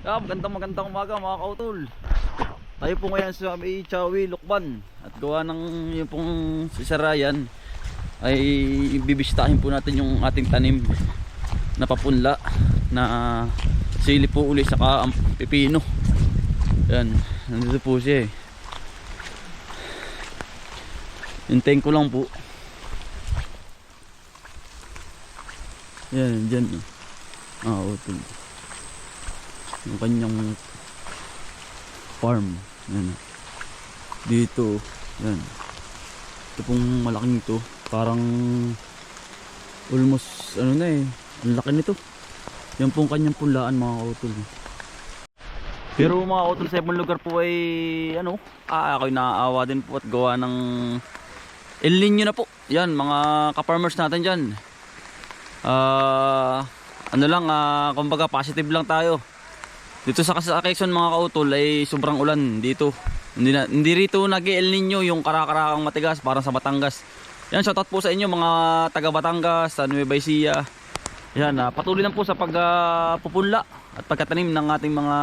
Ah, magandang magandang umaga mga kautol. Tayo po ngayon sa may Chawi, Lukban. At gawa ng yung pong si Sir Ryan ay bibistahin po natin yung ating tanim na papunla na sili po uli saka ang pipino. Yan, nandito po siya eh. Hintayin ko lang po. Yan, dyan. Ah, utol yung kanyang farm. Yan. Dito. Yan. Ito pong malaking ito. Parang almost ano na eh. Ang laki nito. Yan pong kanyang pulaan mga kautol. Pero mga kautol sa ibang lugar po ay ano? Ah, ako'y naaawa din po at gawa ng El Nino na po. Yan mga ka-farmers natin dyan. Ah ano lang ah, kumbaga positive lang tayo dito sa sa Quezon mga kautol ay sobrang ulan dito. Hindi, na, hindi rito nag El Nino yung karakarakang matigas parang sa Batangas. Yan shoutout po sa inyo mga taga Batangas, sa Nueva Ecija. Yan, ah, patuloy lang po sa pagpupunla at pagkatanim ng ating mga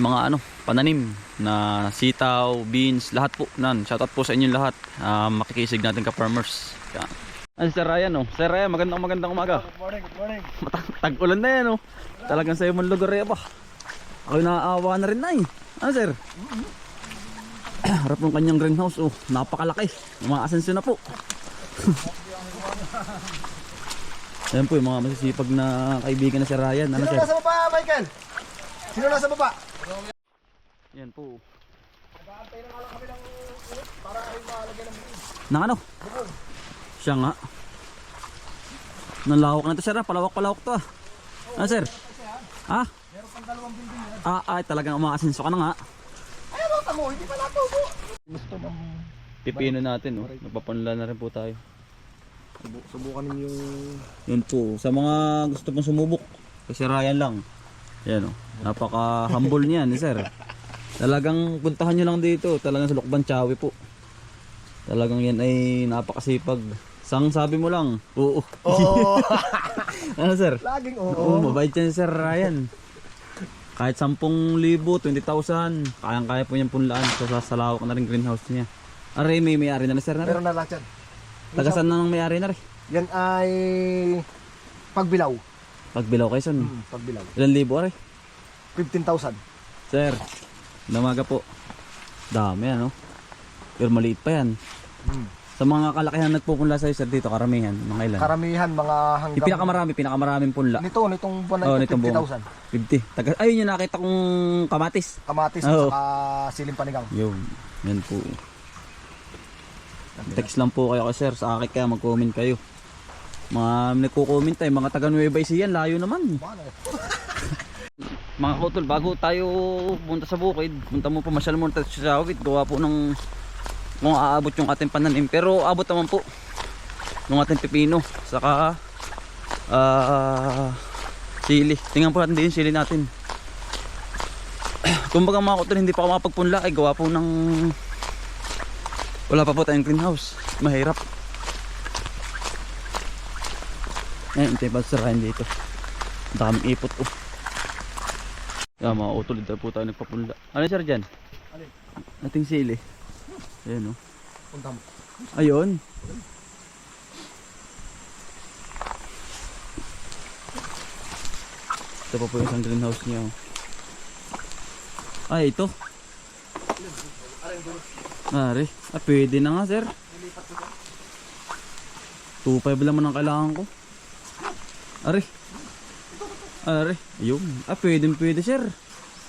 mga ano, pananim na sitaw, beans, lahat po. Nan, shoutout po sa inyo lahat. Ah, makikisig natin ka farmers. Yan. Ay, Sir Ryan, oh. Sir Ryan, magandang magandang umaga. Good morning, good morning. Tag-ulan na yan, oh. Talagang sa'yo mong lugar eh, ba? Ako naawa na rin na eh. Ano, sir? Harap ng kanyang greenhouse, oh. Napakalaki. Umaasenso na po. Ayan po yung mga masisipag na kaibigan na si Ryan. Ano, Sino sir? nasa baba, Michael? Sino nasa baba? Yan po. Nag-aantay na nga lang kami ng ulit para ay malagyan ng bilis. Nang ano? Siya nga. Nalawak na to, sir. ah. Palawak-palawak to, ah. Ano, sir? Ah? Meron pang dalawang building yan. Ah, ay, talagang umaasenso ka na nga. Ay, ano tamo? Hindi pa natubo. Gusto ng... Pipino natin, oh. Nagpapanla na rin po tayo. Subu- Subukan ninyo yung... Yun po, sa mga gusto pong sumubok, kasi Ryan lang. Yan o, napaka humble niyan ni sir. Talagang puntahan nyo lang dito, talagang sa Lukban Chawi po. Talagang yan ay napakasipag. Sang sabi mo lang, oo. Oo! ano sir? Laging Oo, oo. mabait yan si Sir Ryan. Kahit 10,000, 20,000, kayang-kaya po niyang punlaan sa sasalawak na rin greenhouse niya. Aray, may may-ari na na sir na rin. Meron na lang dyan. Taga saan na ng may-ari na rin? Yan ay... Pagbilaw. Pagbilaw Quezon. Hmm, pagbilaw. Ilan libo aray? 15,000. Sir, namaga po. Dami ano. Pero maliit pa yan. Hmm. Sa mga kalakihan nagpupunla sa'yo sir dito, karamihan, mga ilan? Karamihan mga hanggang... Yung pinakamarami, pinakamaraming punla. Nito, nitong buwan Oh, ito, nitong buwan. 50,000. 50. Taga, ayun yung nakita kong kamatis. Kamatis at saka siling panigang. Yun, yan po. Text lang po kayo kay sir, sa akin kaya mag-comment kayo. Mga nagko-comment tayo, mga taga Nueva Ecija, layo naman. Mga kutol, bago tayo punta sa bukid, punta mo pa masyal mo tayo sa Awit, gawa po ng kung aabot yung ating pananim. Pero abot naman po yung ating pipino, saka ah sili. Tingnan po natin din sili natin. Kumbaga mga kutol, hindi pa ako makapagpunla, ay gawa po ng wala pa po tayong greenhouse. Mahirap. Ayun, tayo pa sa dito. Daming ipot oh. Yeah, mga utol, dito po tayo nagpapunla. Ano sir dyan? Alin? Ating sili. Ayan o. Punta mo. Ayun. Ito pa po yung isang greenhouse niya. oh. Ay, ito. Ari. Ah, pwede na nga sir. 2.5 lang man ang kailangan ko. Ari. Ari. Ayun. Ah, pwede pwede sir.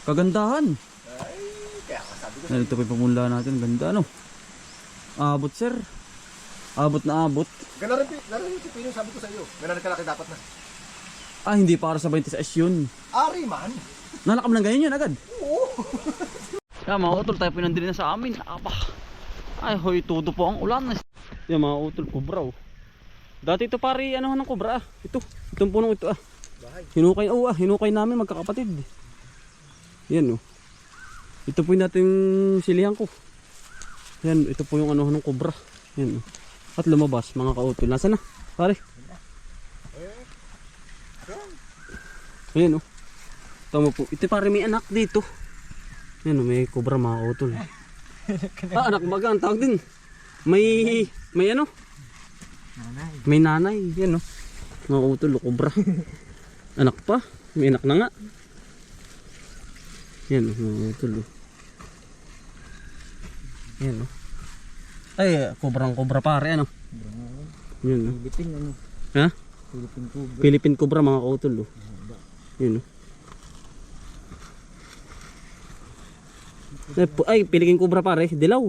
Kagandahan. Kaya sabi ko, Ano ito pa yung pamunla natin. Ganda ano. Abot sir. Abot na abot. gano'n rin, gano'n rin yung pipino, sabi ko sa iyo. Gano'n rin kalaki dapat na. Ah, hindi para sa 26 yun. Ari man. Nalakam lang ganyan yun agad. Oo. Kaya mga utol, tayo pinandili na sa amin. Aba. Ay, hoy, tudo po ang ulan. Yan mga utol, kubra oh. Dati ito pare, ano ng kubra ah. Ito, itong punong ito ah. Bahay. Hinukay, oh ah, hinukay namin magkakapatid. Yan oh. Ito po yung nating silihan ko. Yan, ito po yung ano ng kubra. Yan oh. At lumabas mga kautol. Nasaan na? Pare. Ayan oh. Tama po. Ito pare may anak dito. Yan o, may cobra mga utol. ah, anak baga ang tawag din. May, may ano? Nanay. May nanay. Yan o. Mga utol, cobra. anak pa. May anak na nga. Yan o, mga utol. o. Yan o. Ay, kobrang cobra pare ano. Yan o. Philippine ano? Ha? Philippine Cobra. Philippine cobra mga kautol. Yun oh. Eh, pu- Ay, Philippine cobra pare, dilaw.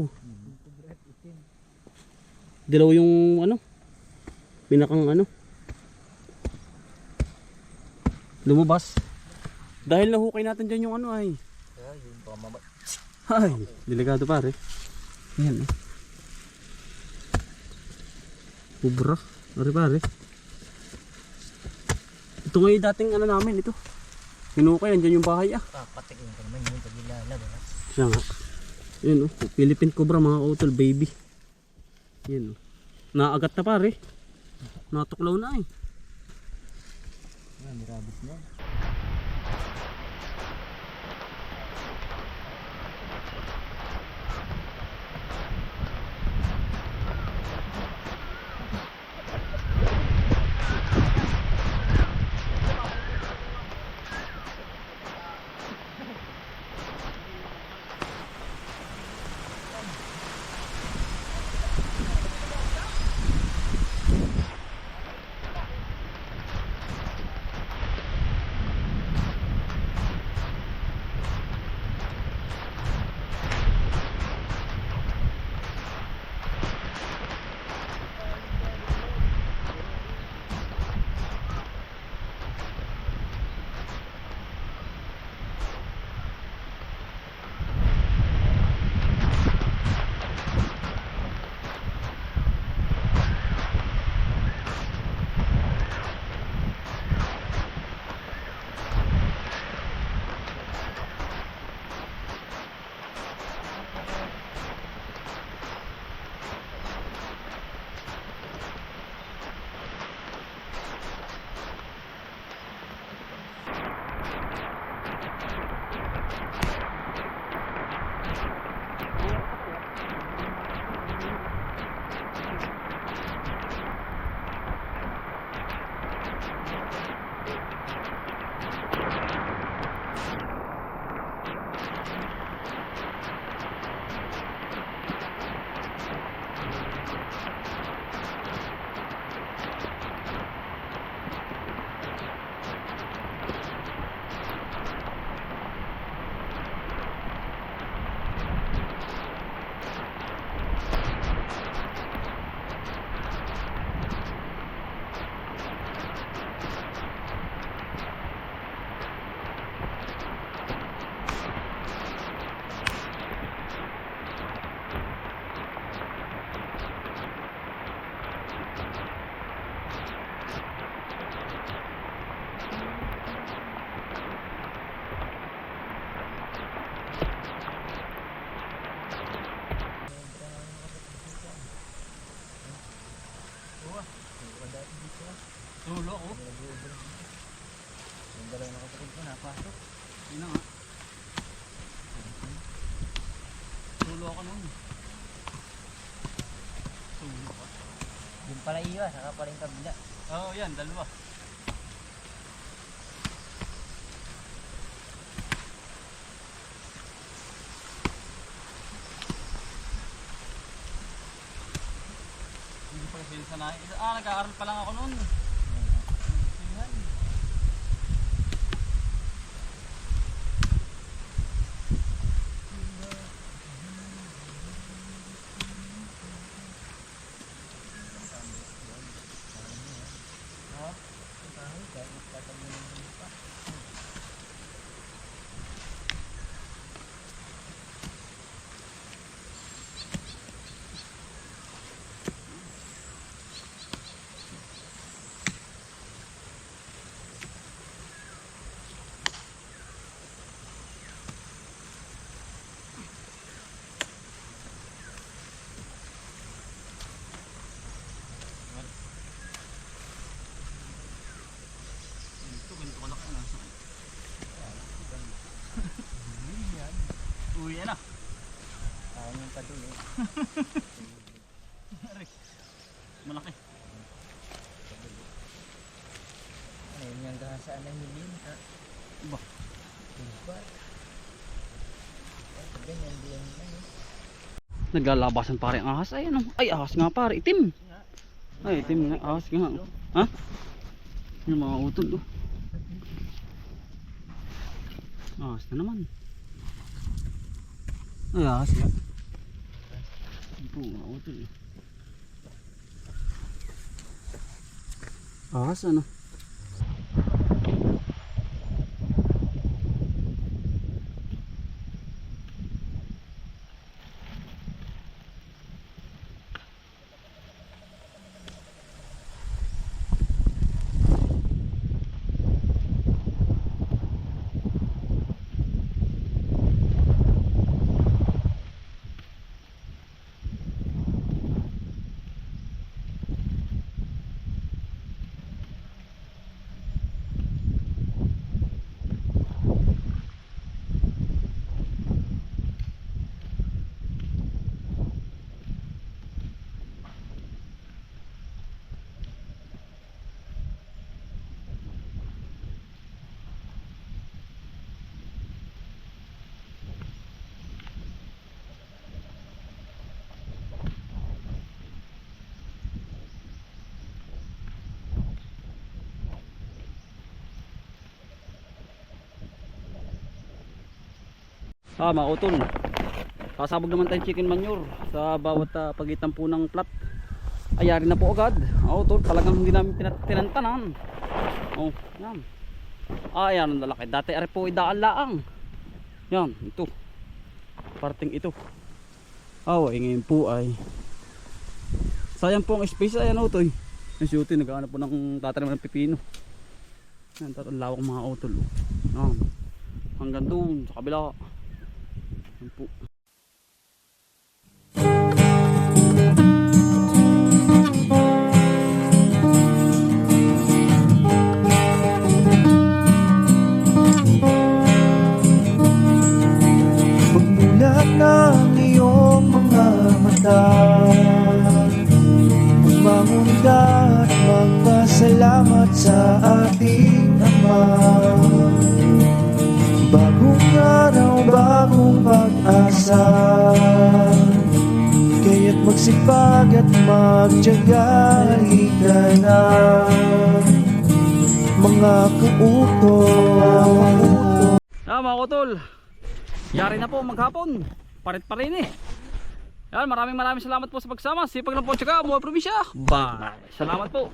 Dilaw yung ano? Pinakang ano? Lumabas. Dahil nahukay natin dyan yung ano ay. Kaya yun, baka mama- Ay, delikado pare. Yan oh. Cobra. Pare pare. Ito nga yung dating ano namin ito. Hinukay, nandyan yung bahay ah. Ah, patik yun ka naman yun pag ilalabas. Siya nga. Yun oh. Philippine Cobra mga utol baby. Yan oh. Naagat na pare. Natuklaw na eh. Ah, may rabbit na. Tulo oh. Yung dalawa na kapatid ko napasok. Yun na nga. Tulo ako nun. Tulo ka. Yung pala iyo, saka pala yung kabila. Oo, oh, yan, dalawa. Pala sinasanay. Ah, nag-aaral pa lang ako noon. Naglalabasan pare ang ahas. Ay ano? Ay ahas nga pare. Itim. Ay itim nga. Ahas nga. Ha? Yung mga utol oh. Ahas na naman. Ay ahas nga. Ito mga utol. eh. Ahas ano? Ah, mga utol. Kasabog naman tayong chicken manure sa bawat ah, pagitan po ng plat. Ayari na po agad. Ah, utol, talagang hindi namin tinantanan. Oh, yan. Ah, yan ang lalaki. Dati ari po idaan laang. Yan, ito. Parting ito. Oh, ay ngayon po ay sayang po ang space ayan utoy. Yung Utoy naghahanap po ng tatanim ng pipino. Yan, tatang lawak mga utol. oh. Hanggang doon sa kabila. Yan po. Bagong pag-asa Kaya't magsipag at magtyaga Halika na Mga kuutot Ah, mga kutol. Yari na po maghapon. Parit pa rin eh. Yan, maraming maraming salamat po sa pagsama. Sipag lang po tsaka, mga probinsya. Bye. Salamat po.